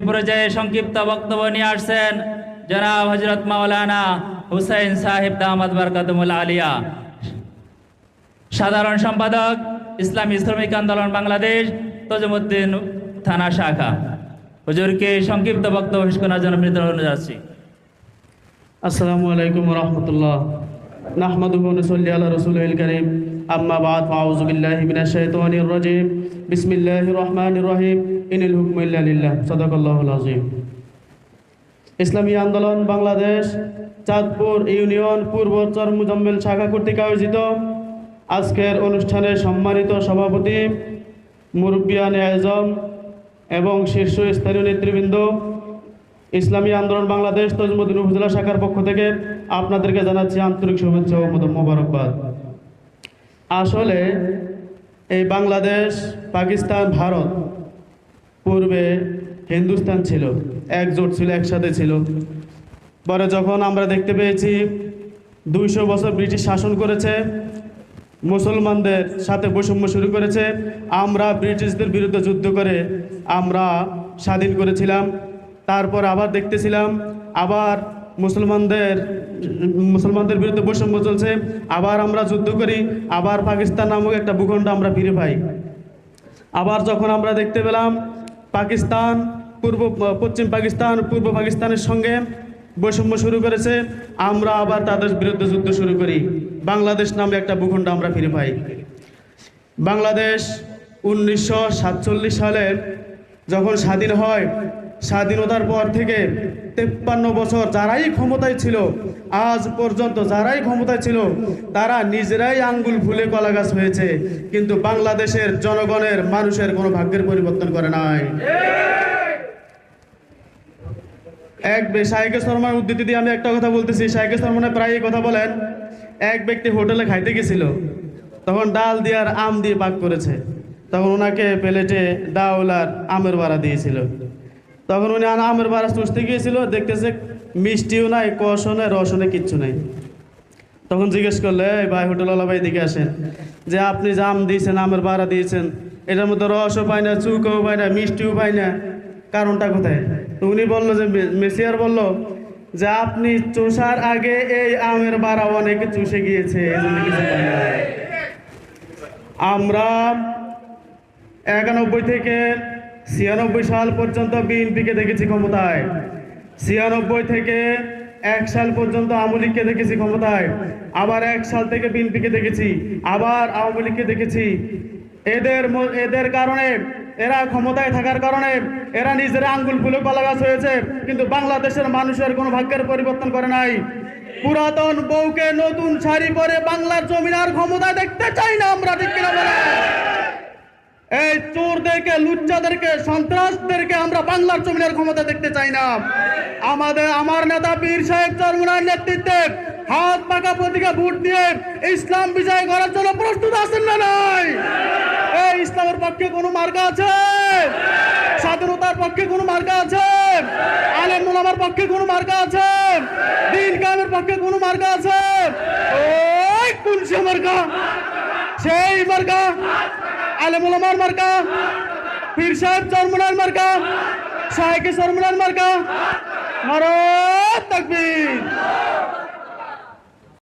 পর্যায়ে সংক্ষিপ্ত বক্তব্য নিয়ে আসছেন জনাব হজরত মাওলানা হুসাইন সাহেব দামাদ বরকাতুমুল আলিয়া। সাধারণ সম্পাদক, ইসলামী শ্রমিক আন্দোলন বাংলাদেশ, তজমুদ্দিন থানা শাখা। হুজুরকে সংক্ষিপ্ত বক্তব্য পেশ করার জন্য অনুরোধ জানাচ্ছি। আসসালামু আলাইকুম রহমতুল্লাহ। নাহমাদুহু নসল্লি আলা রাসূলিল কারীম। আম্মা বাদ ফাউযু বিল্লাহি মিনাশ শাইতানির রাজীম। বিসমিল্লাহির রহমানির রহিম। ইনিল হুকমু ইল্লা লিল্লাহ। সাদাকাল্লাহুল আযীম ইসলামী আন্দোলন বাংলাদেশ, চাঁদপুর ইউনিয়ন পূর্ব চর মুজাম্মেল শাখা কর্তৃক আয়োজিত। আজকের অনুষ্ঠানের সম্মানিত সভাপতি, মুরব্বিয়ান আজম এবং শীর্ষস্থানীয় নেতৃবৃন্দ, ইসলামী আন্দোলন বাংলাদেশ তজমুদ্দিন উপজেলা শাখার পক্ষ থেকে আপনাদেরকে জানাচ্ছি আন্তরিক শুভেচ্ছা ও মোবারকবাদ। আসলে এই বাংলাদেশ, পাকিস্তান, ভারত পূর্বে হিন্দুস্তান ছিল, একজোট ছিল, একসাথে ছিল। পরে যখন আমরা দেখতে পেয়েছি, দুইশো বছর ব্রিটিশ শাসন করেছে, মুসলমানদের সাথে বৈষম্য শুরু করেছে, আমরা ব্রিটিশদের বিরুদ্ধে যুদ্ধ করে আমরা স্বাধীন করেছিলাম। তারপর আবার দেখতেছিলাম, আবার মুসলমানদের মুসলমানদের বিরুদ্ধে বৈষম্য চলছে, আবার আমরা যুদ্ধ করি, আবার পাকিস্তান নামক একটা ভূখণ্ড আমরা ফিরে পাই। আবার যখন আমরা দেখতে পেলাম, পাকিস্তান পূর্ব, পশ্চিম পাকিস্তান, পূর্ব পাকিস্তানের সঙ্গে বৈষম্য শুরু করেছে, আমরা আবার তাদের বিরুদ্ধে যুদ্ধ শুরু করি। বাংলাদেশ নামে একটা ভূখণ্ড আমরা ফিরে পাই। বাংলাদেশ উনিশশো সাতচল্লিশ সালে যখন স্বাধীন হয় স্বাধীনতার পর থেকে তেপ্পান্ন বছর যারাই ক্ষমতায় ছিল, আজ পর্যন্ত যারাই ক্ষমতায় ছিল, তারা নিজেরাই আঙ্গুল ফুলে কলা গাছ হয়েছে। কিন্তু বাংলাদেশের জনগণের মানুষের কোনো ভাগ্যের পরিবর্তন করে নাই। এক বে- শর্মার উদ্ধৃতি দিয়ে আমি একটা কথা বলতেছি। শাহেকে সরমানে প্রায় কথা বলেন, এক ব্যক্তি হোটেলে খাইতে গেছিল, তখন ডাল দিয়ে আর আম দিয়ে পাক করেছে। তখন ওনাকে প্লেটে ডাউল আর আমের বাড়া দিয়েছিল। তখন উনি আমের বাড়া চুষতে গিয়েছিল, দেখতেছে মিষ্টিও নাই, কষও নাই, রসও নাই, কিচ্ছু নাই। তখন জিজ্ঞেস করলে, এই ভাই হোটেলওয়ালা ভাই দিকে আসেন। যে আপনি জাম দিয়েছেন, আমের বাড়া দিয়েছেন, এটার মধ্যে রসও পায় না, চুকও পায় না, মিষ্টিও পায় না, কারণটা কোথায়? তো উনি বলল যে মেসিয়ার বলল যে, আপনি চুষার আগে এই আমের বাড়া অনেকে চুষে গিয়েছে। আমরা একানব্বই থেকে ছিয়ানব্বই সাল পর্যন্ত বিএনপিকে দেখেছি ক্ষমতায়। ছিয়ানব্বই থেকে এক সাল পর্যন্ত আওয়ামী লীগকে দেখেছি ক্ষমতায়। আবার এক সাল থেকে বিএনপিকে দেখেছি। আবার আওয়ামী লীগকে দেখেছি। এদের এদের কারণে এরা ক্ষমতায় থাকার কারণে এরা নিজেরা আঙ্গুল ফুলে কলা গাছ হয়েছে, কিন্তু বাংলাদেশের মানুষের কোনো ভাগ্যের পরিবর্তন করে নাই। পুরাতন বউকে নতুন শাড়ি পরে বাংলার জমিনার ক্ষমতা দেখতে চাই না আমরা, ঠিক কিনা বলেন? এই চোরদেরকে, লুচ্চাদেরকে, সন্ত্রাসদেরকে আমরা বাংলার জমিনের ক্ষমতা দেখতে চাই না। আমাদের, আমার নেতা পীর সাহেব চরমুনার নেতৃত্বে হাত পাকা প্রতীকে ভোট দিয়ে ইসলাম বিজয় করার জন্য প্রস্তুত আছেন না নাই? এই ইসলামের পক্ষে কোনো মার্কা আছে? স্বাধীনতার পক্ষে কোনো মার্কা আছে? আলেম মোলামার পক্ষে কোনো মার্কা আছে? দিন কামের পক্ষে কোনো মার্কা আছে? ওই কোন সে সেই মার্কা? আলেমুলামার মার্কা পীর সাহেব চরমুনার মার্কা শাহেকে চরমুনার মার্কা নারায়ণ তাকবীর